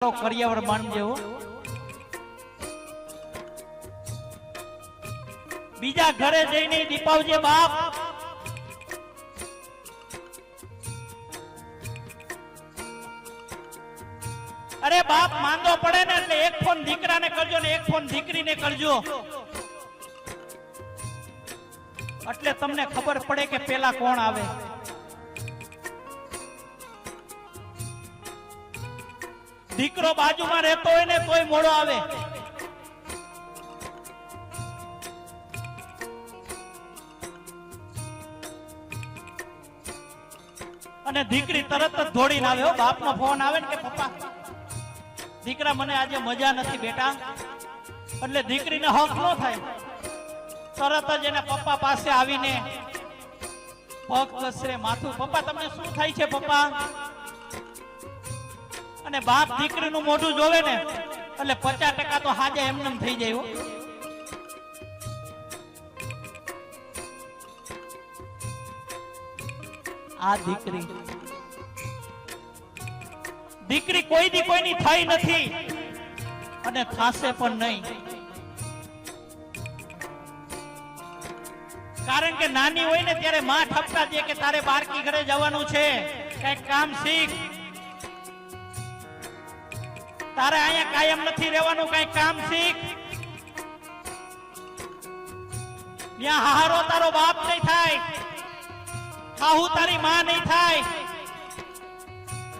કરિયાવર માનજે હો બીજા ઘરે જઈને દીપાવજે બાપ. અરે બાપ, માંદો પડે ને એટલે એક ફોન દીકરાને કરજો ને એક ફોન દીકરીને કરજો. એટલે તમને ખબર પડે કે પેલા કોણ આવે. દીકરો બાજુમાં રહેતો હોય ને તોય મોડો આવે. અને દીકરી તરત જ દોડીને આવે હો, બાપનો ફોન આવે ને કે પપ્પા, દીકરા મને આજે મજા નથી બેટા. એટલે દીકરીને હક ન થાય. તરત જ એના પપ્પા પાસે આવીને પગ ઘસરે માથું પપ્પા, તમને શું થાય છે પપ્પા? અને બાપ દીકરીનું મોઢું જોવે ને, એટલે પચાસ ટકા તો હાજે એમને થઈ જાય આ દીકરી. દીકરી કોઈ દી કોઈની થઈ નથી અને થાશે પણ નહીં. કારણ કે નાની હોય ને ત્યારે માં ઠપકા દે કે તારે બારકી ઘરે જવાનું છે. કંઈક કામ શીખ. તારે અહીંયા કાયમ નથી રહેવાનું, કઈ કામ શીખ. ત્યાં હારો તારો બાપ નહીં થાય. હાહુ તારી માં નહીં થાય.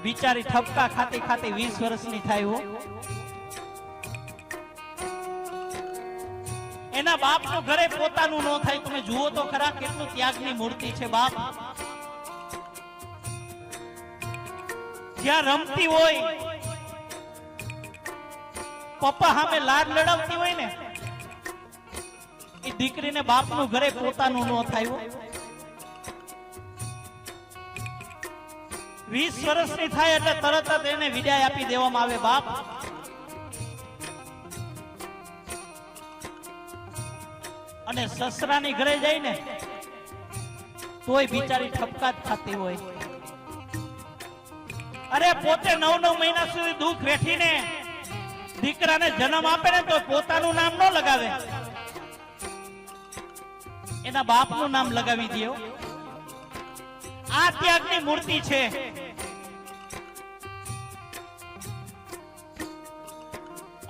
બિચારી ઠપકા ખાતી ખાતી વીસ વર્ષની થાય હો. એના બાપનું ઘરે પોતાનું ન થાય. તમે જુઓ તો ખરા કેટલું ત્યાગની મૂર્તિ છે બાપ. જ્યાં રમતી હોય પપ્પા સામે લાડ લડાવતી હોય ને, એ દીકરીને બાપનું ઘરે પોતાનું ન થાય. વીસ વર્ષની થાય એટલે તરત જ એને વિદાય આપી દેવામાં આવે બાપ અને સસરાની ઘરે જાય ને તોય બિચારી ઠપકા જ ખાતી હોય અરે પોતે નવ નવ મહિના સુધી દુઃખ વેઠીને દીકરાને જન્મ આપે ને તો પોતાનું નામ ન લગાવે. એના બાપનું નામ લગાવી દો. આ ત્યાગની મૂર્તિ છે.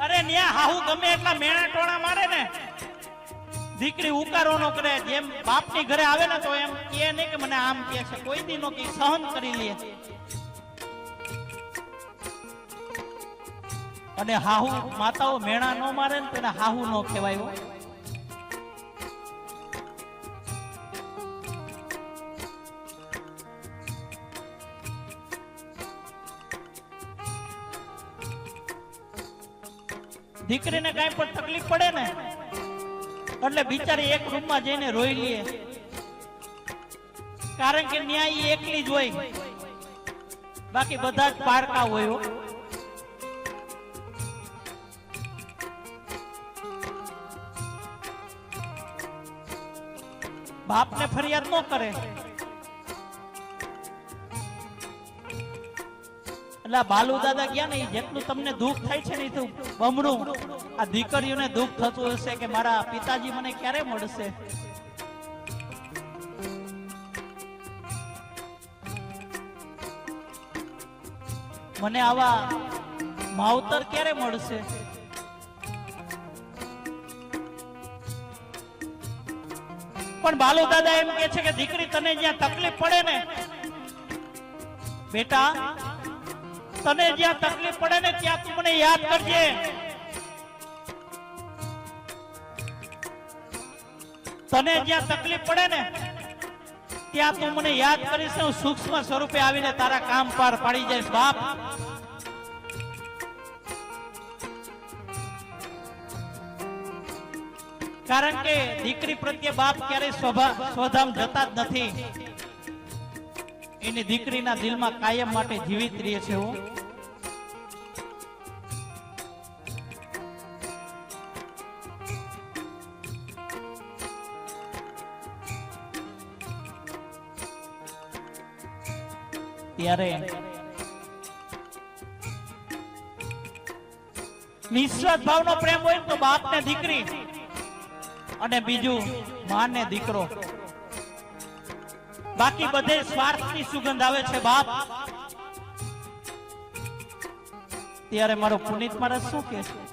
અરે ન્યા હાહુ ગમે એટલા મેણા ટોણા મારે ને. દીકરી ઉકારો નો કરે, જેમ બાપની ઘરે આવે ને તો એમ કે નહીં કે મને આમ કે છે. કોઈ દી નો કે સહન કરી લે. અને હાહુ માતાઓ મેણા નો મારે ને તો હાહુ નો કહેવાય દીકરીને કઈ પણ તકલીફ પડે ને, એટલે બિચારી એક રૂમમાં જઈને રોઈ લે. કારણ કે ન્યાય એકલી જ હોય. બાકી બધા જ પારકા હોય બાપને ફરિયાદ ન કરે. એટલે બાલુ દાદા ગયા ને જેટલું તમને દુઃખ થાય છે ને એટલું બમણું. આ દીકરીઓને દુઃખ થતું હશે કે મારા પિતાજી મને ક્યારે મળશે? મને આવા માવતર ક્યારે મળશે? પણ બાલુ દાદા એમ કે છે કે દીકરી તને જ્યાં તકલીફ પડે ને, બેટા, તને જ્યાં તકલીફ પડે ને ત્યાં તું મને યાદ કરજે. તને જ્યાં તકલીફ પડે ને, ત્યાં તું મને યાદ કરીશ હું સૂક્ષ્મ સ્વરૂપે આવીને તારા કામ પાર પાડી જઈશ, બાપ. કારણ કે દીકરી પ્રત્યે બાપ ક્યારેય સ્વધામ જતા જ નથી. એની દીકરીના દિલમાં કાયમ માટે જીવિત રહે છે હું. ત્યારે નિસ્વાર્થ ભાવનો પ્રેમ હોય તો બાપ ને દીકરી અને બીજું માં ને દીકરો. બાકી બધે સ્વાર્થની સુગંધ આવે છે, બાપ. ત્યારે મારો પુનિત મારા શું કે છે?